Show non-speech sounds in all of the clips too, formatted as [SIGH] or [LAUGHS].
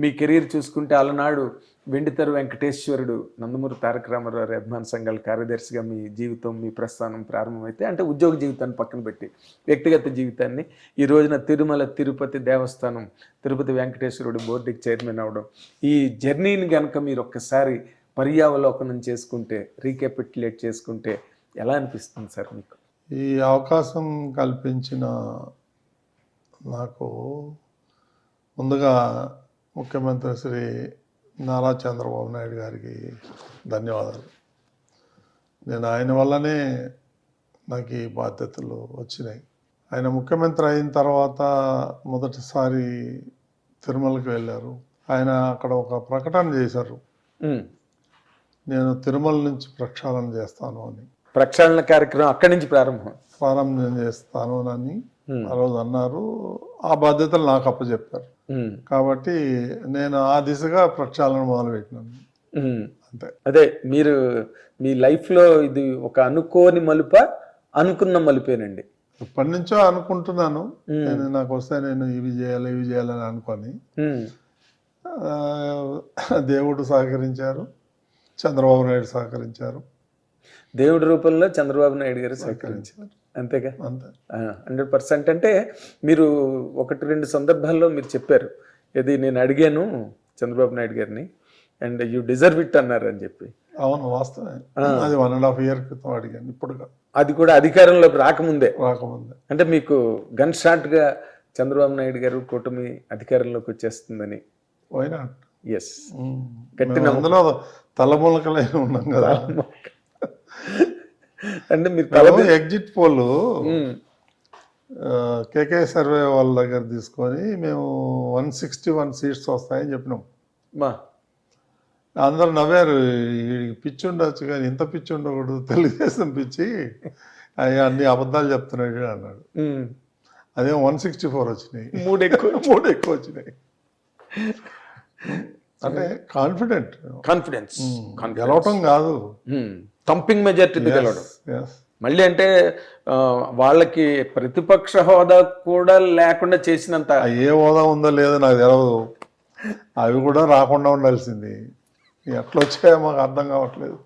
మీ career చూసుకుంటే అలనాడు వెండితెర వెంకటేశ్వరుడు నందమూరి తారక రామారావు గారి అభిమాన సంఘాల కార్యదర్శిగా మీ జీవితం మీ ప్రస్థానం ప్రారంభమైతే అంటే ఉద్యోగ జీవితాన్ని పక్కన పెట్టి వ్యక్తిగత జీవితాన్ని ఈ రోజున తిరుమల తిరుపతి దేవస్థానం తిరుపతి వెంకటేశ్వరుడు బోర్డుకి చైర్మన్ అవడం ఈ జర్నీని కనుక మీరు ఒక్కసారి పర్యావలోకనం చేసుకుంటే రీక్యాపిటులేట్ చేసుకుంటే ఎలా అనిపిస్తుంది సార్ మీకు? ఈ అవకాశం కల్పించిన నాకు ముందుగా ముఖ్యమంత్రి శ్రీ నారా చంద్రబాబు నాయుడు గారికి ధన్యవాదాలు. నేను ఆయన వల్లనే నాకు ఈ బాధ్యతలు వచ్చినాయి. ఆయన ముఖ్యమంత్రి అయిన తర్వాత మొదటిసారి తిరుమలకి వెళ్ళారు. ఆయన అక్కడ ఒక ప్రకటన చేశారు. నేను తిరుమల నుంచి ప్రక్షాళన చేస్తాను అని. ప్రక్షాళన కార్యక్రమం అక్కడి నుంచి ప్రారంభం. ప్రారంభం చేస్తాను అని. ఆ రోజు అన్నారు ఆ బాధ్యతలు నాకు అప్పచెప్పారు. కాబట్టి నేను ఆ దిశగా ప్రక్షాళన మొదలుపెట్టినాను. అంతే. అదే మీరు మీ లైఫ్లో ఇది ఒక అనుకోని మలుప అనుకున్న మలుపేనండి. ఇప్పటి నుంచో అనుకుంటున్నాను. నేను నాకు వస్తే నేను ఇవి చేయాలి ఇవి చేయాలని అనుకొని. దేవుడు సహకరించారు. చంద్రబాబు నాయుడు సహకరించారు. దేవుడి రూపంలో చంద్రబాబు నాయుడు గారు సహకరించారు. అంతేగా? అంతే. హండ్రెడ్ పర్సెంట్ అంటే మీరు ఒకటి రెండు సందర్భాల్లో మీరు చెప్పారు. ఇది నేను అడిగాను చంద్రబాబు నాయుడు గారిని అండ్ యూ డిజర్వ్ ఇట్ అన్నారు అని చెప్పి. అవును వాస్తవమే. అది వన్ అండ్ హాఫ్ ఇయర్ క్రితం అడిగాను ఇప్పుడు. అది కూడా అధికారంలోకి రాకముందే. రాకముందే. అంటే మీకు గన్ షాట్గా చంద్రబాబు నాయుడు గారు కూటమి అధికారంలోకి వచ్చేస్తుందని. ఎస్ అందులో తలములకలై ఉన్నాం కదా. అంటే మీరు ఎగ్జిట్ పోల్ కేకే సర్వే వాళ్ళ దగ్గర తీసుకొని మేము వన్ సిక్స్టీ వన్ సీట్స్ వస్తాయని చెప్పినాం. మా. అందరు నవ్వారు పిచ్చి ఉండొచ్చు కానీ ఇంత పిచ్చి ఉండకూడదు తెలుగుదేశం పిచ్చి అన్ని అబద్ధాలు చెప్తున్నాడు అన్నాడు. అదే వన్ సిక్స్టీ ఫోర్ వచ్చినాయి. మూడు ఎక్కువ [LAUGHS] మూడు ఎక్కువ వచ్చినాయి. అంటే కాన్ఫిడెంట్ కాన్ఫిడెన్స్ గెలవటం కాదు. థంపింగ్ మెజార్టీ గెలవడం మళ్ళీ అంటే వాళ్ళకి ప్రతిపక్ష హోదా కూడా లేకుండా చేసినంత ఏ హోదా ఉందో లేదో నాకు తెలియదు అవి కూడా రాకుండా ఉండాల్సింది. ఎట్లా వచ్చాయో మాకు అర్థం కావట్లేదు.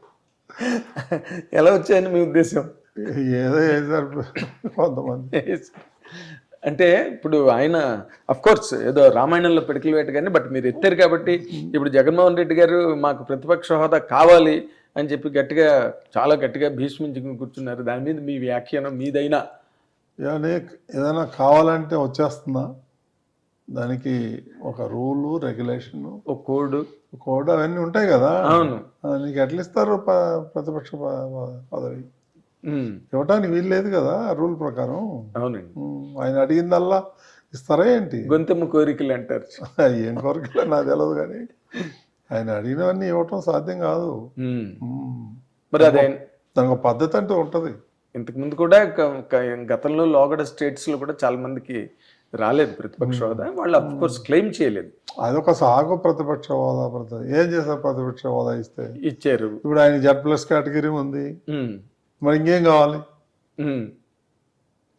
ఎలా వచ్చాయని మీ ఉద్దేశం? ఏదో వేసారు కొంతమంది. అంటే ఇప్పుడు ఆయన అఫ్ కోర్స్ ఏదో రామాయణంలో పిడికిలు వేట కానీ బట్ మీరు ఎత్తారు కాబట్టి ఇప్పుడు జగన్మోహన్ రెడ్డి గారు మాకు ప్రతిపక్ష హోదా కావాలి అని చెప్పి గట్టిగా చాలా గట్టిగా భీష్మించి కూర్చున్నారు. దాని మీద మీ వ్యాఖ్యానం మీదైనా. ఏమని ఏదైనా కావాలంటే వచ్చేస్తుందా దానికి ఒక రూలు రెగ్యులేషన్. ఒక కోడ్. కోడ్ అవన్నీ ఉంటాయి కదా. అవును. నీకు ఎట్లా ఇస్తారు ప్రతిపక్ష పదవి. ఇవ్వటానికి వీలు లేదు కదా రూల్ ప్రకారం. అవునండి. ఆయన అడిగిందల్లా ఇస్తారా ఏంటి? గొంతెమ్మ కోరికలు అంటారు. [LAUGHS] ఏం కోరికలు? నాకు తెలియదు కానీ. ఆయన అడిగినవన్నీ ఇవ్వటం సాధ్యం కాదు. మరి అదే దానికి ఒక పద్ధతి అంటూ ఉంటుంది. ఇంతకు ముందు కూడా గతంలో లోగడ స్టేట్స్లో కూడా చాలా మందికి రాలేదు ప్రతిపక్ష హోదా. వాళ్ళు అఫ్ కోర్స్ క్లెయిమ్ చేయలేదు. అదొక సాగు ప్రతిపక్ష హోదా ప్రతి ఏం చేశారు ప్రతిపక్ష హోదా ఇస్తే? ఇచ్చారు. ఇప్పుడు ఆయన జెడ్ ప్లస్ కేటగిరీ ఉంది. మరి ఇంకేం కావాలి.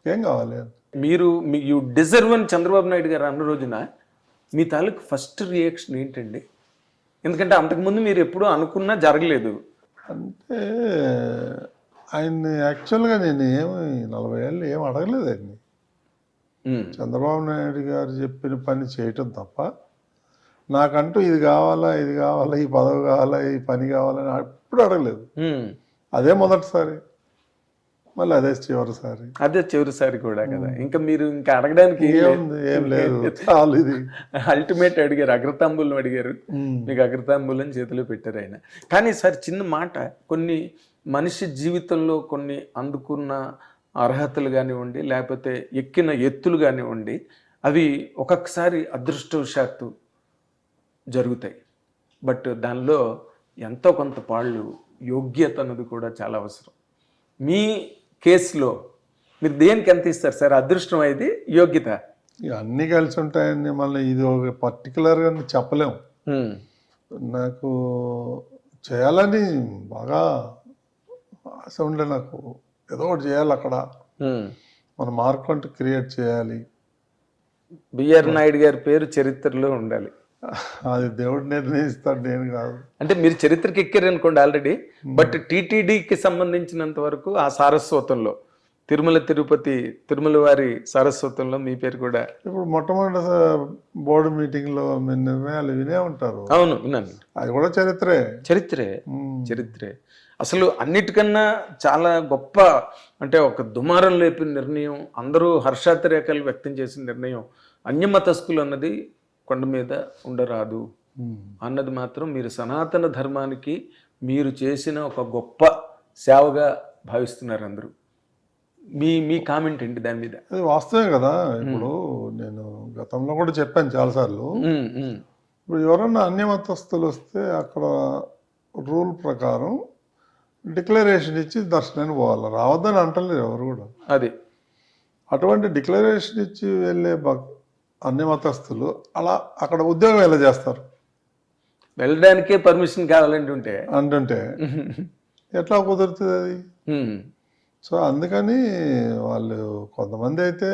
ఏం కావాలి? మీరు యూ డిజర్వ్ అని చంద్రబాబు నాయుడు గారు అన్న రోజున మీ తాలూకు ఫస్ట్ రియాక్షన్ ఏంటండి? ఎందుకంటే అంతకుముందు మీరు ఎప్పుడూ అనుకున్నా జరగలేదు. అంటే ఆయన్ని యాక్చువల్గా నేను ఏమి నలభై ఏళ్ళు ఏం అడగలేదు ఆయన్ని. చంద్రబాబు నాయుడు గారు చెప్పిన పని చేయటం తప్ప నాకంటూ ఇది కావాలా ఇది కావాలా ఈ పదవి కావాలా ఈ పని కావాలని ఎప్పుడు అడగలేదు. అదే మొదటిసారి. మళ్ళీ అదే చివరిసారి. అదే చివరిసారి కూడా కదా. ఇంకా మీరు ఇంకా అడగడానికి ఏం లేదు. ఇది. అల్టిమేట్ అడిగారు అగ్రతాంబులను అడిగారు. మీకు అగ్రతాంబులను చేతిలో పెట్టారు ఆయన. కానీ సార్ చిన్న మాట. కొన్ని మనిషి జీవితంలో కొన్ని అందుకున్న అర్హతలు కానివ్వండి లేకపోతే ఎక్కిన ఎత్తులు కానివ్వండి అవి ఒక్కొక్కసారి అదృష్టవశాత్తు జరుగుతాయి. బట్ దానిలో ఎంతో కొంత పాళ్ళు యోగ్యత అన్నది కూడా చాలా అవసరం. మీ కేసులో మీరు దేనికి ఎంత ఇస్తారు సార్? అదృష్టం అయితే యోగ్యత? అన్నీ కలిసి ఉంటాయని మళ్ళీ ఇది ఒక పర్టికులర్గా చెప్పలేం. హ్మ్. నాకు చేయాలని బాగా ఆశ ఉండే నాకు. ఏదో ఒకటి చేయాలి అక్కడ. మన మార్క్ అంటూ క్రియేట్ చేయాలి. బిఆర్ నాయుడు గారి పేరు చరిత్రలో ఉండాలి. అది దేవుడు నిర్ణయిస్తాడు నేను కాదు. అంటే మీరు చరిత్రకి ఎక్కారు అనుకోండి ఆల్రెడీ బట్ టీటీడీకి సంబంధించినంత వరకు ఆ సారస్వతంలో తిరుమల తిరుపతి తిరుమల వారి సారస్వతంలో మీ పేరు కూడా. ఇప్పుడు మొట్టమొదటి బోర్డు మీటింగ్లో మీ నిర్ణయాలు వినే ఉంటారు. అవును విన్నాను. అది కూడా చరిత్రే. చరిత్రే ఉమ్. చరిత్రే. అసలు అన్నిటికన్నా చాలా గొప్ప అంటే ఒక దుమారం లేపిన నిర్ణయం అందరూ హర్షాతిరేకాలు వ్యక్తం చేసిన నిర్ణయం అన్యమతస్థులు అన్నది కొండ మీద ఉండరాదు. అన్నది మాత్రం మీరు సనాతన ధర్మానికి మీరు చేసిన ఒక గొప్ప సేవగా భావిస్తున్నారు అందరూ. మీ మీ కామెంట్ ఏంటి దాని మీద? అది వాస్తవే కదా. ఇప్పుడు నేను గతంలో కూడా చెప్పాను చాలాసార్లు. ఇప్పుడు ఎవరన్నా అన్య మతస్థులు వస్తే అక్కడ రూల్ ప్రకారం డిక్లరేషన్ ఇచ్చి దర్శనానికి పోవాలి? రావద్దని అంటలేరు ఎవరు కూడా. అది. అటువంటి డిక్లరేషన్ ఇచ్చి వెళ్ళే భక్ అన్య మతస్థులు అలా అక్కడ ఉద్యోగం ఎలా చేస్తారు? వెళ్ళడానికే పర్మిషన్ కావాలంటే ఉంటే. అంటుంటే ఎట్లా కుదురుతుంది అది? సో అందుకని వాళ్ళు కొంతమంది అయితే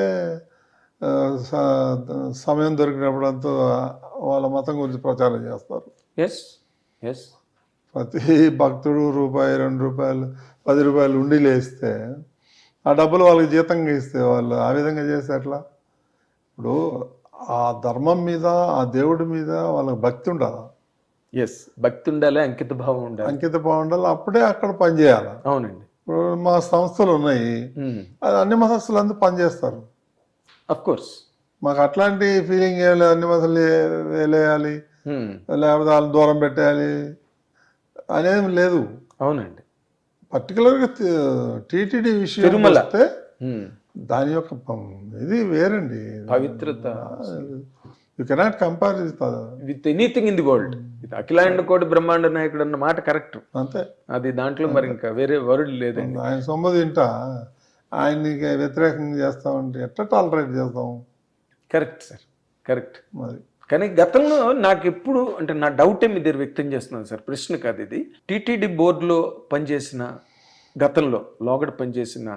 సమయం దొరికినప్పుడంతా వాళ్ళ మతం గురించి ప్రచారం చేస్తారు. Yes yes. ప్రతి భక్తుడు రూపాయి రెండు రూపాయలు పది రూపాయలు ఉండి లేస్తే ఆ డబ్బులు వాళ్ళకి జీతంగా ఇస్తే వాళ్ళు ఆ విధంగా చేస్తే ఎట్లా? ఇప్పుడు ఆ ధర్మం మీద ఆ దేవుడి మీద వాళ్ళకి భక్తి ఉండాలి? ఎస్ భక్తి ఉండాలి అంకిత భావం ఉండాలి. అంకిత బాగుండాలి అప్పుడే అక్కడ పని చేయాలి? అవునండి. ఇప్పుడు మా సంస్థలు ఉన్నాయి అది అన్ని మతస్థులు అందరూ పనిచేస్తారు అఫ్ కోర్స్ మాకు అట్లాంటి ఫీలింగ్ ఏం లేదు అన్ని మతలు వేలేయాలి లేకపోతే వాళ్ళని దూరం పెట్టేయాలి అనేది లేదు. అవునండి. పర్టికులర్గా టీటీడీ విషయం తిరుమల. దాని యొక్క ఇది వేరండి. పవిత్రత. You cannot compare with anything in the world ఇది అఖిలాండ కోటి బ్రహ్మాండ నాయకుడు అన్న మాట కరెక్ట్ అంతే. అది దాంట్లో మరి ఇంకా వేరే వరల్డ్ లేదండి. ఆయన సొమ్ము తింటా ఆయనకి వ్యతిరేకంగా చేస్తామంటే ఎట్లా టాలరేట్ చేస్తాం? కరెక్ట్ సార్ కరెక్ట్ మరి. కానీ గతంలో నాకు ఎప్పుడు అంటే నా డౌటే మీ దగ్గర వ్యక్తం చేస్తున్నాను సార్ ప్రశ్న కాదు ఇది. టీటీడీ బోర్డులో పనిచేసిన గతంలో లోగడ పనిచేసిన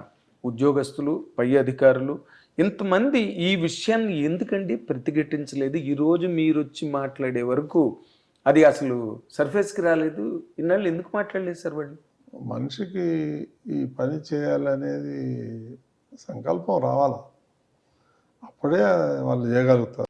ఉద్యోగస్తులు పై అధికారులు. ఇంతమంది ఈ విషయాన్ని ఎందుకండి ప్రతిఘటించలేదు? ఈరోజు మీరు వచ్చి మాట్లాడే వరకు అది అసలు సర్ఫేస్కి రాలేదు. ఇన్నాళ్ళు ఎందుకు మాట్లాడలేదు సార్ వాళ్ళు? మనిషికి ఈ పని చేయాలనేది సంకల్పం రావాలి. అప్పుడే వాళ్ళు చేయగలుగుతారు.